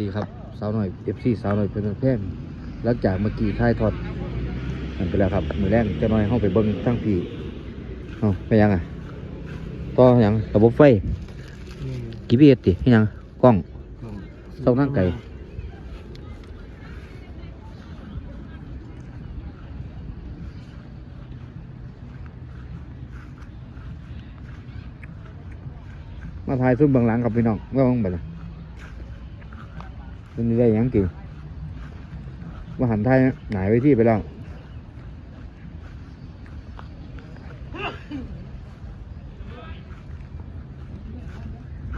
ดีครับสาวหน่อยเอฟซีสาวหน่อยเป็นแพงหลังจากเมื่อกี้ท้ายทอดมันไปแล้วครับ มือแรงจะน้อยเข้าไปเบิ้งทั้งปีเอาไปยังอะต่อหยังระบบไฟกี่ปีเอติยังกล้องต้องนั่งไก่มาถ่ายซุ้มเบางหลังครับพี่น้องว่าบ้างไปนะ มันได้หยังกี่มาหันไทยหนายไปที่ไปแล้ว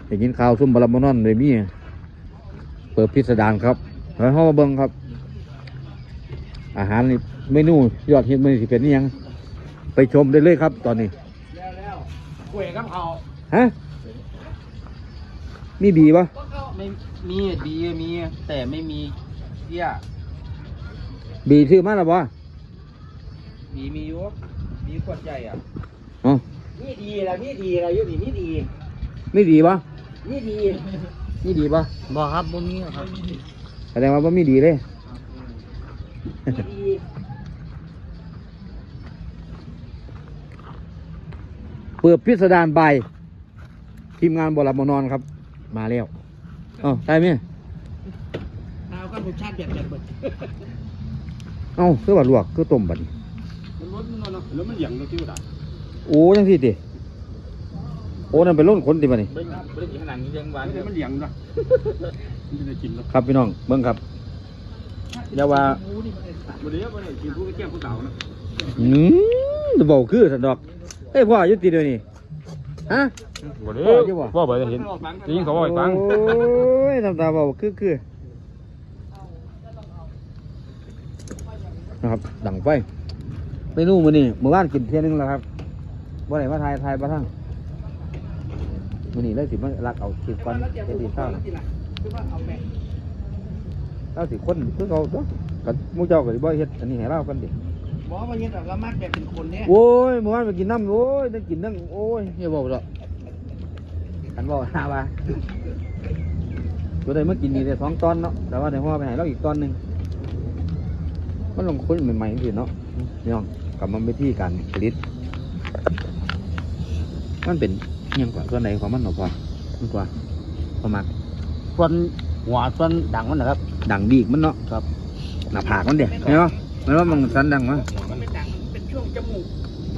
ได้ยินข่าวซุ่มบาลามานอนเลยมีเปิดพิสดารครับแล้วเข้ามาเบิ่งครับ อาหารนี่เมนูยอดฮิตมันสิเป็นอิหยัง ไปชมได้เลยครับ ตอนนี้แล้วแล้วกล้วยกับเขาฮะมีบีปะ ไม่มีดีมีแต่ไม่มีเยี่ยบีซื้อมาแล้วปะดีมีอยู่ดีขวดใหญ่อะอ๋อนี่ดีแล้วนี่ดีแล้วอยู่นี่นี่ดีมีดีปะนี่ดีมีดีปะบอกครับบนนี้ครับแสดงว่าบ่มีดีเลยนี่ดีเปิดพิสดารบายทีมงานบอลบนอนครับ มาแล้วเอ้าได้ไหมเอาก็รสชาติแบบแบบเบิดเอ้าคือว่าลวกคือต้มบัดนี้มันรสมันนอนแล้วมันหยังเราที่ว่าโอ้ยังสิติโอ้นั่นเป็นล้นขนติบัดนี้ไม่ไม่ได้กินขนาดนี้ยังหวานมันหยังนะมันจะกินเนาะครับพี่น้องเบิ่งครับอย่าว่าวันนี้วันนี้กินผู้แก้มผู้สาวนะอืมจะบอกคือสันดอกเฮ้ยพ่ออยุติเดี๋ยวนี้ ฮะบ่ได้พ่ออยู่บ่พ่อบ่ได้เห็นได้ยินเขาบอกให้ฟังโอ้ยทำตาบอกคือคือนะครับดังไฟเมนูมื้อนี้มื้อวานกินเที่ยนึงแล้วครับบ่ได้มาทายทายบ่ทั้งมื้อนี้เลยสิมาลักเอาคิดก่อนเฮ็ดดีเช้าน่ะคือว่าเอาแม่เราสิคนคือเขาตัวกับหมู่เจ้าก็สิบ่เฮ็ดอันนี้ให้เรากันดิ บอกว่าเย็นแบบละมัดแบบเป็นคนเนี่ยโอ้ยมื้อวานไปกินน้ำโอ้ยได้กินนั่งโอ้ยอย่าบอกหรอกกันบอกหาว่าตัวใดมากินนี่ได้สองตอนเนาะแต่ว่าในห่อไปให้เราอีกตอนหนึงมันลงคนใหม่ๆสิเนาะพี่น้องกลับมาไปที่การผลิตมันเป็นอิหยังกว่าส่วนไหนของมันหนอพอมันกว่าประมาณส่วนหัวส่วนดังมันนะครับ ดังบีกมันเนาะครับหน้าผากมันเด็กเห็นปะ มันว่ามันสันดังมั้ยมันเป็นดังเป็นช่วงจมูก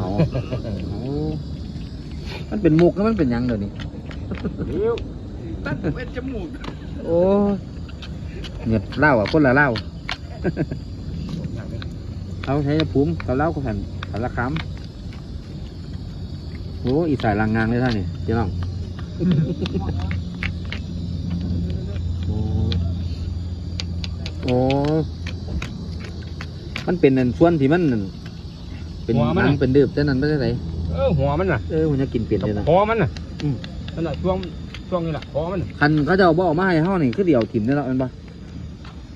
อ๋อโอ้มันเป็นมุกแล้วมันเป็นหยังเดี๋ยวนี้เดี๋ยวตั้งเป็นจมูกโอ้เหงียดเหล้าอะคนละเหล้าเอาใช้ภูมิกับเหล้าก็แผ่นสารคามโอ้อีสายลางงางเลยท่านนี่เจ้าน้องโอ้โอ้ มันเป็นอันส่วนที่มันนั่นเป็นหนังเป็นดืบแต่นั้นไม่ใช่ไรเออหัวมันน่ะเออมันจะกินเปลี่ยนเลยนะ คอมันน่ะอืม นั่นน่ะช่วงช่วงนี้ล่ะคอมันน่ะคันเขาจะเอาบ่ออกมาให้เฮานี่คือเดียวถิ่มได้แล้วแมันปะ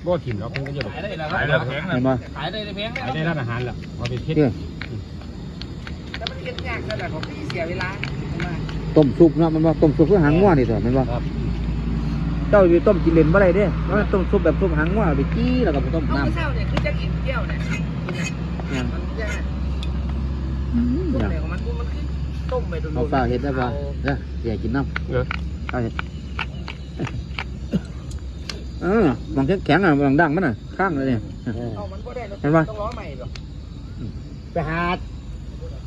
บ่ถิ่มแล้วคงก็จะขายได้แล้วขายแล้วแพงเห็นปะ ขายได้แพงขายได้ร้านอาหารล่ะเอาไปเทศเนี่ย แต่มันเก็บยากนั่นแหละผมที่เสียเวลาต้มซุปเนาะมันว่าต้มซุปเพื่อหางงัวนี่เถอะแมันว่าเจ้าอยู่ต้มกินเลนบ่ได้เด้แล้วต้มซุปแบบซุปหางงัวไปจี้แล้วก็ไปต้มเอาน้ำไม่เศร้าเนี่ยคือจะกินเที่ยวเนี่ยเนี่ยมันยากอืมต้มอยากเนี่ยของมันมันคือต้มไปโดนเอาฟ้าเฮ็ดได้ป่ะเด้ออยากกินน้ำเออฟ้าเฮ็ดเออมองแข็งๆอะมองดังมันอะข้างเลยเนี่ยเอามันก็ได้เห็นปะต้องร้อยใหม่หรอไปหา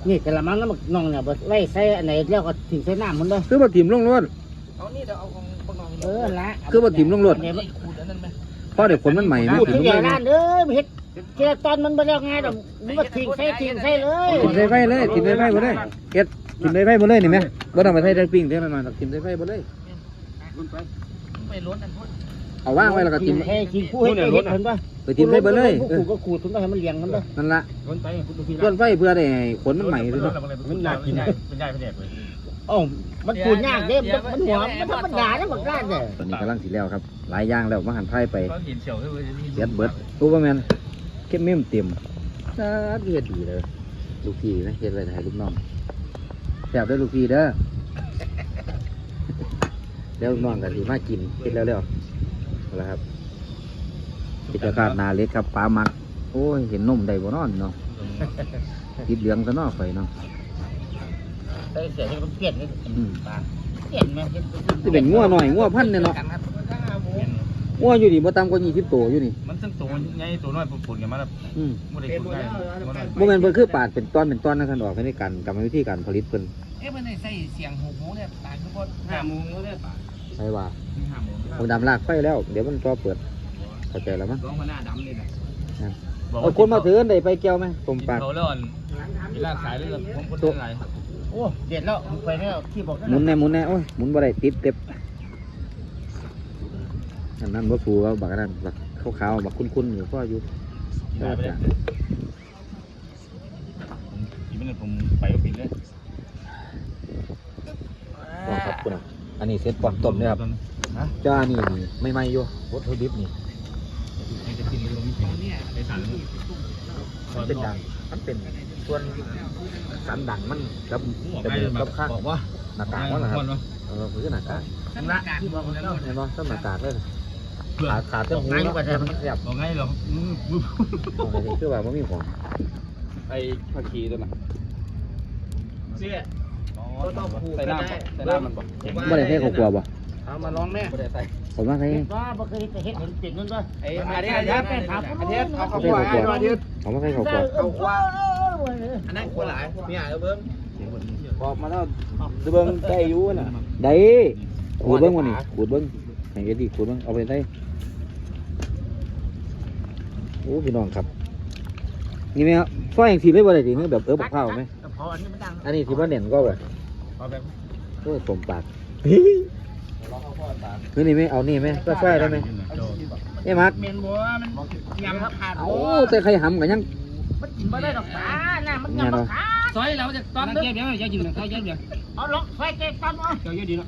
นี่กระมังน้ำมันน้องเนี่ยบ่ไว้ใส่อันไหนแล้วก็ทิ้งใส่น้ำมันเลยคือบ่ถิ่มลงรถเอานี่เดี๋ยวเอาของพวกน้อง เออละคือบ่ถิ่มลงรถเนี่ยมันขูดอันนั้นไหมเพราะเดี๋ยวขนมันใหม่นะพูดถิ่ถึมงลงอย่างเลยนั้นเด้อเฮ็ดเจอตอนมันบ่แล้วไงดอกมันก็ทิ้งใส่ทิ้งใส่เลยถิ่มใส่ไฟเลยถิ่มใส่ไฟบ่เลยเฮ็ดถิ่มใส่ไฟบ่เลยนี่แม่บ่ต้องไปใส่ได้ปิ้งเท่านั้นหรอกถิ่มใส่ไฟบ่เลยไม่ล้นอันพูดเอาว่างไว้แล้วก็ถิ่มแค่ทิ้งผู้ให้เฮ็ดเห็นป่ะไปถิ่มใส่บ่เลยเออกูก็ขูดถึงก็ให้มันเลี้ยงกันเด้อนั่นละล้นไปคุณดูพี่ส่วนไฟเพื่อได้ให้ขนมันใหม่ด้วยเนาะมันน่ากินเป็นใหญ่เป็นแดกเลย อ๋อมันขูดยากเด้มันมันหัวมันธรรมดาแล้วมันกล้าเด้อตอนนี้กำลังสีแล้วครับ หลายอย่างแล้วมาหันไพ่ไปก็เห็นเฉียวให้เลยนี่เสียดเบิดรู้ป่ะแมนเข้มเม่มเต็มสาดเฮ็ดดีเลยลูกพี่นะเฮ็ดไว้ให้ลูกน้องแซ่บได้อลูกพี่เด้อเดี๋ยวลูกน้องกันสิมากินเฮ็ดแล้วแล้วเอาละครับกิจการนาเล็กครับปลาหมักโอ้ยเห็นนมได้บ่นอนเนาะติดเหลืองซะเนาะไปเนาะใส่เสียให้มันเปลี่ยนเลยอืมปลาเปลี่ยนไหมสิเป็นงัวหน่อยงัวพันธุ์เนี่ยเนาะงัวอยู่นี่บ่ต่ำกว่า20ตัวอยู่นี่ มันตั้งตัวใหญ่ตัวน้อยปุ่นๆกันมาแล้วอืมบ่ได้ตัวใหญ่บ่ได้บ่แม่นเพิ่นคือปาดเป็นตอนเป็นตอนนะท่านออกในการกรรมวิธีการผลิตเพิ่นเอ๊ะมันใส่เสียงหูหูเนี่ยตายทุกคนห้าโมงแล้วเนี่ยป่าใช่ว่าห้าโมงเอาดำลากไฟแล้ว เดี๋ยวมันก็เปิดเข้าใจแล้วมั้งร้องมาหน้าดำเลยนะเอาคนมาถือกันได้ไปเกี่ยวไหมผมปากเขาแล้วอ่อนกีฬาสายเลยผมคนเป็นไร โอ้เด็ดแล้วไปแล้วที่บอกหมุนแน่หมุนแน่โอ้ยหมุนบ่ได้ติดเต็บอันนั้นบ่สูว่าบักอันนั้นบักขาวๆบักคุ้นๆอยู่พ่ออยู่ได้ไปเลยอีกไม่นานผมไปก็ปิดเลยลองครับคุณอะอันนี้เซ็ตก่อนต้มเนี่ยครับจ้านี่นี่ไม่ไหม่อยู่วัตถุดิบนี่ มันจะกินลมเนี่ยในสันมันเป็นดังมันเป็นส่วนสันดังมันกับบอกจไปมูกกับข้างบอกว่าหน้ากากมันนะครับเออคือหน้ากากละที่บอกแล้วเห็นบ่ต้องหน้ากากเลยเพื่อขาดขาดเจ้าหูเนาะมันแสบบอกไงหรอตรงนี้คือว่ามันมีของไอ้ผักชีตัวน่ะเสียใส่น้ำใส่น้ำมันบอกบ่ได้ใส่ข้าวกลัวบ่ เอามาลองแม่ไม่ได้ใส่ผมว่าใส่ว่าบ่เคยไปเฮ็ดเห็นติดนั่นด้วยไอ้อันนี้อันนี้อันนี้เอาข้าวใส่คั่วข้าวกลัวอันนี้ผมว่าใส่ข้าวกลัวข้าวคั่วอันนั้นคั่วหลายมีอะไรเบิ้มบอกมาแล้วเบิ้งได้อยู่น่ะได้ขูดเบิ้งวันนี้ขูดเบิ้งให้เอ็ดดี้ขูดเบิ้งเอาไปใส่โอ้พี่น้องครับนี่ไหมครับฟ้าอย่างสีเลยบ่ได้สิแบบเออบักข้าวไหมพออันนี้มันดังอันนี้ที่ว่าเน่นก็แบบเอาแบบโอ้ยผมปาก คือนี่ไหมเอานี่ไหมก็ไฟได้ไหมเอ้มักเมนบัวมันยำขาดโอ้แต่ใครหำกันยังมันกินบ่ได้ดอกปลาน่ะมันยำขาดซอยเราจะตอนเดียวเดี๋ยวอย่ายืนซอยเดียวเดี๋ยวเอาลองไฟเก็บตอนเอาเดี๋ยวเยอะดีเนาะ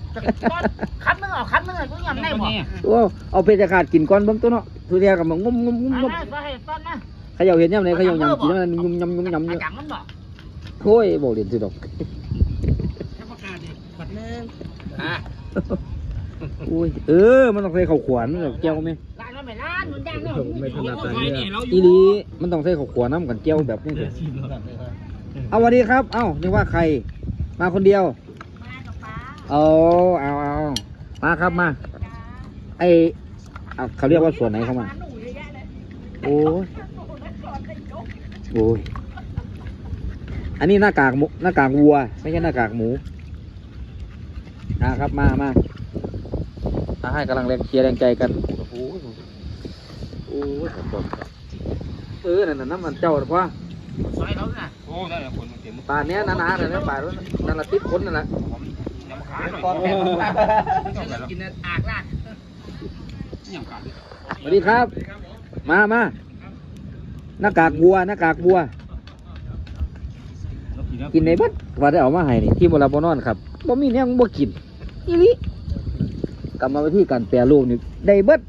คัดนึงเอาคัดนึงเอายำได้บ่โอ้เอาไปจะขาดกินก่อนเบิ่งตัวเนาะทุเรียนกับมันงุ้มงุ้มงุ้มอันงุ้มนั้นก็ให้ตอนนะเขย่าเห็นยังไงขย่ายำกินมันยุ่มยำยุ่มยำอาเยอะจังมันบ่โอ้ยบอกเรียนสิดอกถ้าประกาศดิบัดนึงอะโอ้ยเออ มันต้องใส่ข้าวขวานมันแบบเจียวไหมร้านนั้นไม่ร้านมันดังเนาะไม่ถนัดแต่เนี่ยเราอีลีมันต้องใส่ข้าวขวานน้ำกันเจียวแบบนี้เลยเอาวัสดีครับ เอ้านึกว่าใคร มาคนเดียว มากับปลาเอาเอาเอามาครับมา ไอเอาเขาเรียกว่าส่วนไหนเข้ามา โอ้ยโอ้ยอันนี้หน้ากากหมูหน้ากากวัว ไม่ใช่หน้ากากหมูนะครับมามา ให้กำลังแรงเชียร์แรงใจกันโอ้โหโอ้ยขอบคุณครับเออนั่นน่ะน้ำมันเจ้าหรือเปล่าซอยเขาน่ะโอ้ได้แล้วคนมันเต็มป่านเนี้ยหนาๆเลยนะป่านนั้นนั่นละติดคนนั่นแหละยังขาดตอนแก่กินอากลากยังขาดสวัสดีครับ มามาหน้ากากวัวหน้ากากวัว กินในเบัดว่าได้เอามาให้นี่ที่มลาบนอนครับบ่มีแนวบ่กินอีหลิ กรรมวิธีการแปรรูปนี่ได้เบิด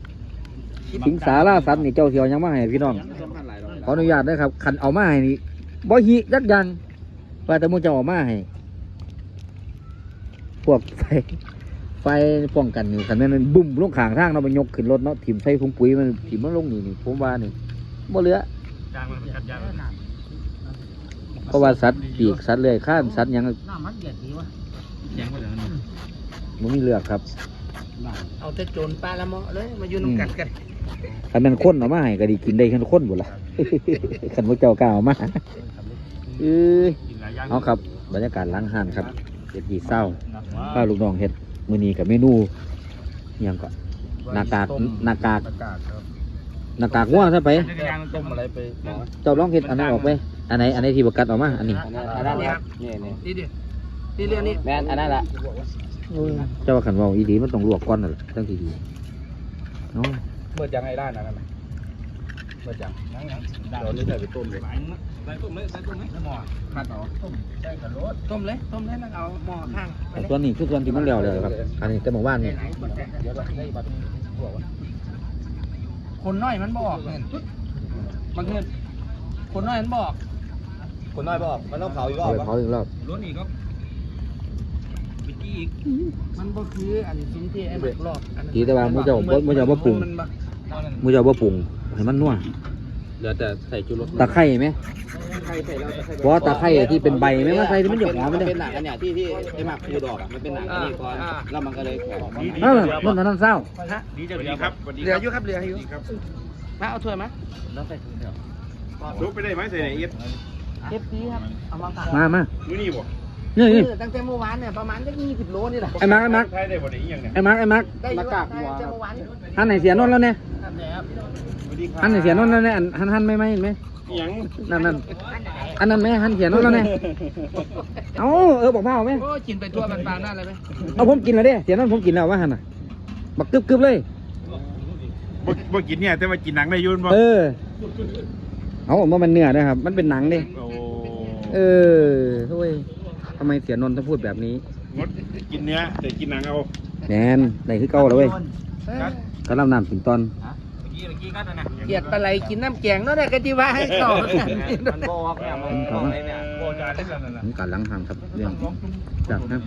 สิงสาราสัตว์นี่เจ้าเสียวยังมาให้พี่น้องขออนุญาตด้วยครับคันเอามาให้นี่บ่หิยักอยังว่าแต่หมูเจ้าเอามาให้พวกไฟไฟป้องกันนี่คันแม่นมันบุ้มลงข้างทางเนาะมันยกขึ้นรถเนาะถิ่มใส่ถุงปุ๋ยมันถิ่มมันลงนี่นี่ผมว่านี่บ่เหลือจางมันกัดยางเพราะว่าสัตว์ปีกสัตว์เลื้อยคลานสัตว์หยังน้ำมันเดือดดีวะแข็งไปแล้วนี่บ่มีเลือกครับ เอาแต่โจรปลาละเมาะเลยมาอยู่น้ำกัดกันคันแมันคนเอามาให้ก็ดีกินได้คันคนบ่ล่ะคันพวกเจ้ากล้าเอามาเอ้ยกินหลายอย่างเอาครับ บรรยากาศล้างห้านครับเฮ็ดดีเศร้าป้าลูกน้องเฮ็ดมื้อนี้กับเมนูอิหยังก็หน้ากากหน้ากากหน้ากากง่วงซะไปต้มอะไรไปเจ้าลองเฮ็ดอันนั้นออกไปอันไหนอันไหนที่บ่กัดออกมาอันนี้อันนั้นครับนี่นี่นี่ดินี่เรื่องนี้แม่นอันนั้นละโอ้ย เจ้าว่าคันเว้าอีดีมันต้องลวกก่อนนั่นแหละจังสิดีเนาะเมื่อยังไงด้านนั้นน่ะเมื่อยังเราเลยใส่ไปต้มเลยใส่ต้มเลยใส่ต้มเลยหม้อขัดเอาต้มใส่กับรสต้มเลยต้มเลยแล้วเอาหม้อข้างไปเลยส่วนนี้คือส่วนที่มันแล้วแล้วครับ อันนี้แต่หมู่บ้านนี่เดี๋ยวเราได้บัตรคนน้อยมันบอกเงินบางเงินคนน้อยมันบอก คนน้อยบอกมันต้องเผาอีกรอเอาบไปเผาอีกรอบรถนี่ก็บิกกี้ อีก มันบ่คืออันสิ่งที่ไอ้หมักรอบอันนั้นทีแต่ว่าหมูเจ้าบ่หมูเจ้าบ่ปรุง มันบ่หมูเจ้าบ่ปรุงให้มันนัวเหลือแต่ใส่จุรสตะไคร้ไหมใครใส่แล้วจะใส่เพราะว่าตะไคร้ที่เป็นใบไหมมันใส่ที่มันหยกหอมมัมันนเป็เนี่ยนหนังอันเนี้ยที่ที่ไอ้หมากคูดอกอะมันเป็นหนังอันนี้ก่อนแล้วมันก็เลยแข็งเออนั่นนั่นเศร้าดีจังดีครับสวัสดีเหลืออยู่ครับเหลืออยู่ครับมาเอาถ้วยมาแล้วใส่ถุงเดียวลุกไปได้ไหมใส่ไหนเอ็ดเอฟซีครับเอามาฝากมามามื้อนี้บ่ นี่นี่ตั้งแต่เมื่อวานเนี่ยประมาณสักยี่สิบโลนี่แหละไอ้มาร์คไอ้มาร์คใช้ได้บ่ได้อีหยังเนี่ยไอ้มาร์คไอ้มาร์คได้อยู่ครับได้ตั้งแต่เมื่อวานหันไหนเสียนนท์แล้วเนี่ยครับเนี่ยครับสวัสดีครับหันไหนเสียนนท์แล้วเนี่ยอันหันหันไม่ไม่เห็นไหมอีหยังนั่นนั่นอันนั้นไหมหันเสียนนท์แล้วเนี่ยเอาเออบอกพ่อไหมโอ้กินไปทั่วมันปานนั่นเลยไหมเอาผมกินแล้วเด้เสียนนท์ผมกินแล้วว่าหันน่ะบักกึบกึบเลยบ่บ่กินเนี่ยแต่ว่ากินหนังได้อยุ่นบ่เออเอาออกมามันเนื้อนะครับ มันเป็นหนังดิโอ้เออโอ้ย ทำไมเสียนนท์ต้องพูดแบบนี้ งดกินเนื้อแต่กินหนังเอาแมนไหนคือเก่าแล้วเว้ยกระลำน้ำถึงตอนเมื่อกี้เมื่อกี้ก็นั่นน่ะเกลียดปลาไหลกินน้ำแกงเนาะเนี่ยกะจิว่าให้เขามันบอกเนี่ยมันบอกเลยเนี่ยโอ้จานได้แล้วนั่นน่ะผมการล้างทางครับเรื่องจากนะ